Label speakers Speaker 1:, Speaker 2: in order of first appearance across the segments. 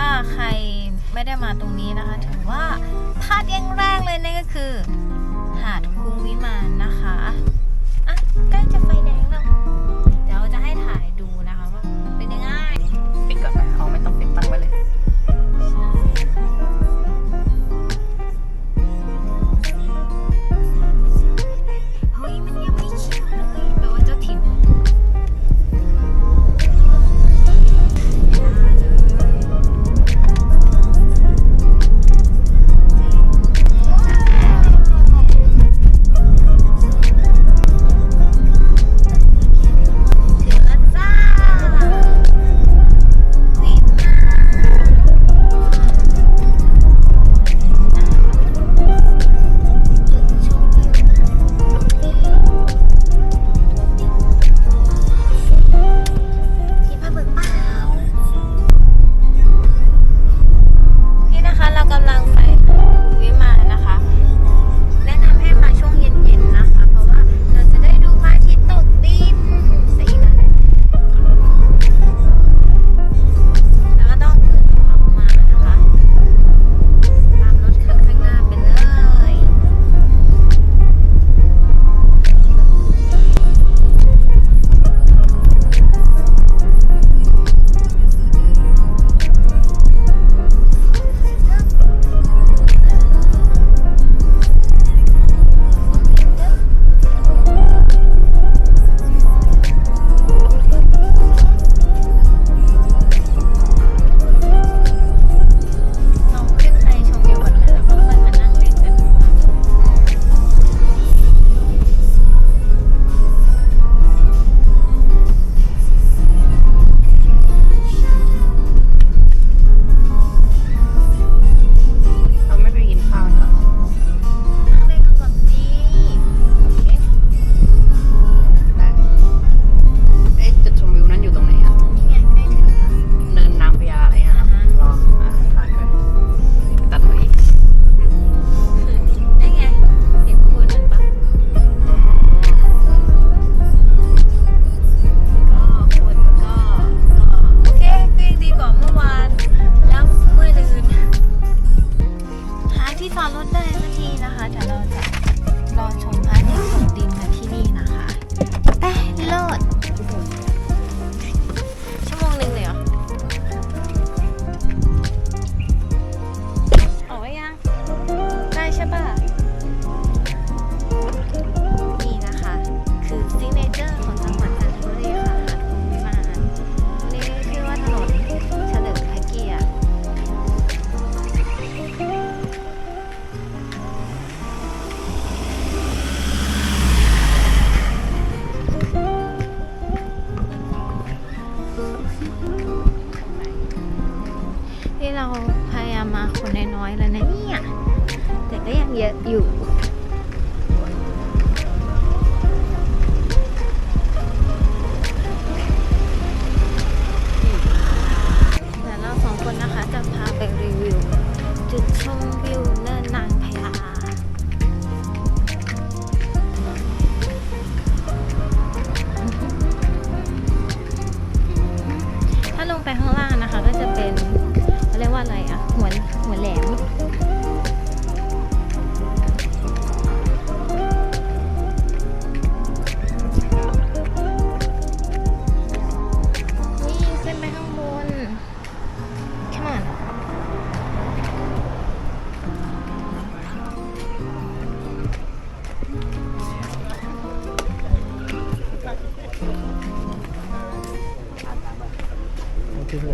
Speaker 1: ถ้าใครไม่ได้มาตรงนี้นะคะ ถือว่าพลาดอย่างแรกเลยนั่นก็คือ หาดคุ้งวิมานนะคะ อะ ใกล้จะไฟแดงแล้ว เดี๋ยวจะให้ถ่ายดู จอร์ของ
Speaker 2: จังห
Speaker 1: วั
Speaker 2: ด
Speaker 1: จันทบุรีค่ะหาดคุ้งวิมานนี่ชื่อว่าถนนเฉลิมพระเกียรติที่เราพยายามมาคนน้อยๆแล้วนะเนี่ย แต่ก็ยังเยอะอยู่ ไห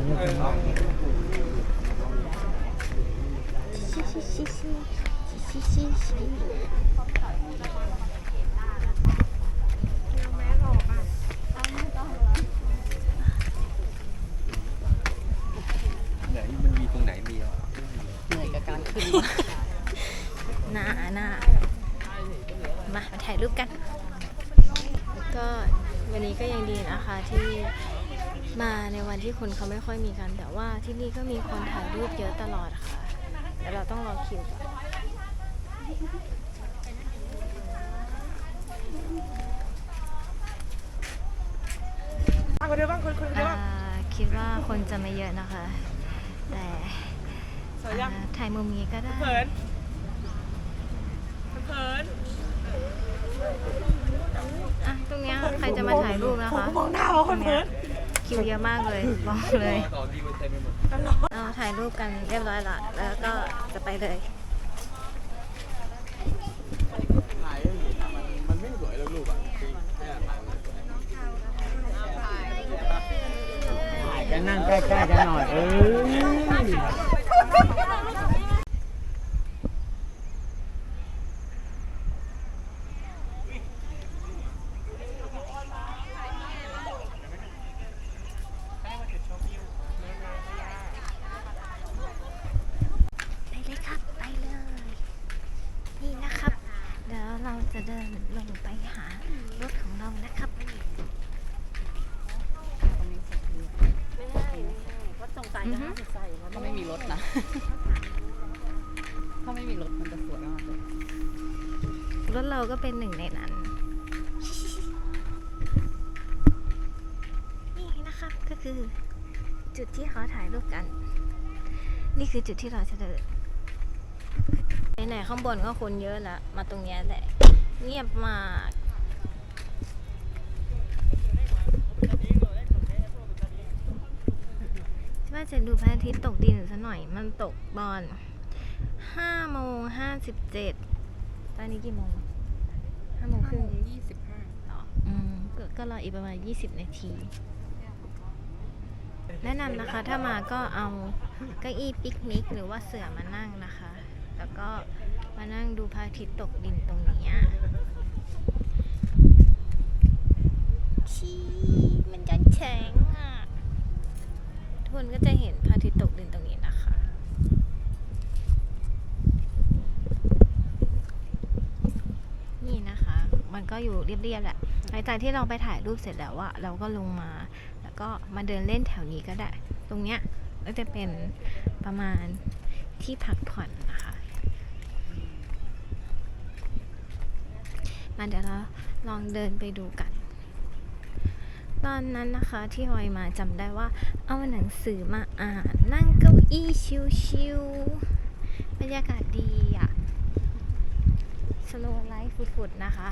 Speaker 1: น
Speaker 3: มันมีตรงไหนมีอะ
Speaker 2: เหนื่อยกับการขึ้น
Speaker 1: หน้าหน้ามามาถ่ายรูปกัน ก็วันนี้ก็ยังดีนะคะที่ มาในวันที่คนเขาไม่ค่อยมีกัน แต่ว่าที่นี่ก็มีคนถ่ายรูปเยอะตลอดค่ะเดี๋ยวเราต้องรอคิวก่อน
Speaker 4: บ้างคนเดียวบ้างคนคนเดียว
Speaker 1: อ่า
Speaker 4: บ้าง
Speaker 1: คิดว่าคนจะไม่เยอะนะคะ แต่อ่าถ่ายมุมนี้ก็ได้
Speaker 2: เขินเขิน
Speaker 1: อะ ตรงเนี้ยใครจะมาถ่ายรูปนะคะ
Speaker 2: มองหน้าเขาคนเขิน
Speaker 1: คิวเยอะมากเลยบอกเลย
Speaker 3: เรา
Speaker 1: ถ่ายรูปกันเรียบร้อยละแล้วก็จะไปเลย
Speaker 3: ถ่ายมันมันไม่สวยแล้วรูปอะนั่
Speaker 4: งใกล้ๆกันหน่อย เออ
Speaker 1: ไปเลยครับ ไปเลย นี่นะครับ เดี๋ยวเรา จะเดินลงไปหารถของเรานะครับอือฮึ
Speaker 2: ถ้าไม่มีรถนะ ถ้าไม่มีรถมันจะสวยมากเลย
Speaker 1: รถเราก็เป็นหนึ่งในนั้น นี่นะครับก็คือจุดที่เขาถ่ายรูปกัน นี่คือจุดที่เราจะเดินไหนๆข้างบนก็คนเยอะแล้วมาตรงเนี้ยแหละ เงียบมาก ว่าจะดูพระอาทิตย์ตกดินซะหน่อย มันตกบอนห้าโมงห้าสิบเจ็ดตอนนี้กี่โมงห้าโมงครึ่ง
Speaker 2: ยี่สิบห้า
Speaker 1: เหรออืมก็ก็รออีกประมาณ20นาที แนะนำนะคะ ถ้ามาก็เอาเก้าอี้ปิกนิกหรือว่าเสื่อมานั่งนะคะ แล้วก็ มานั่งดูพระอาทิตย์ตกดินตรงนี้ชี้มันจะแฉงอะ ทุกคนก็จะเห็นพระอาทิตย์ตกดินตรงนี้นะคะ นี่นะคะ มันก็อยู่เรียบๆแหละหลังจากที่เราไปถ่ายรูปเสร็จแล้วอะเราก็ลงมา แล้วก็มาเดินเล่นแถวนี้ก็ได้ ตรงเนี้ยก็จะเป็นประมาณที่พักผ่อนนะคะ มาเดี๋ยวเราลองเดินไปดูกัน ตอนนั้นนะคะที่ฮอยมาจำได้ว่าเอาหนังสือมาอ่านนั่งเก้าอี้ชิวๆบรรยากาศดีอะสโลไลฟ์ฟุดๆนะคะ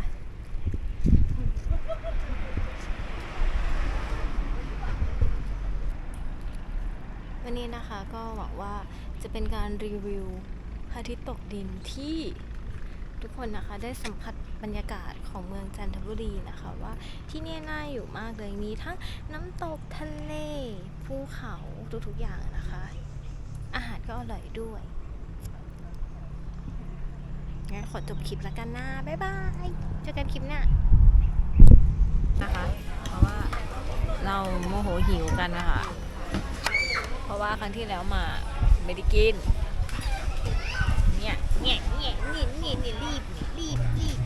Speaker 1: วันนี้นะคะก็หวังว่าจะเป็นการรีวิวพระอาทิตย์ตกดินที่ ทุกคนนะคะได้สัมผัสบรรยากาศของเมืองจันทบุรีนะคะว่าที่นี่น่าอยู่มากเลยมีทั้งน้ำตกทะเลภูเขาทุกๆอย่างนะคะ อาหารก็อร่อยด้วยงั้นขอจบคลิปแล้วกันนะบ๊ายบายเจอกันคลิปหน้านะคะ เพราะว่าเราโมโหหิวกันนะคะ เพราะว่าครั้งที่แล้วมาไม่ได้กิน เนี่ยเนี่ยเนี่ยเนี่ยรีบรีบรีบ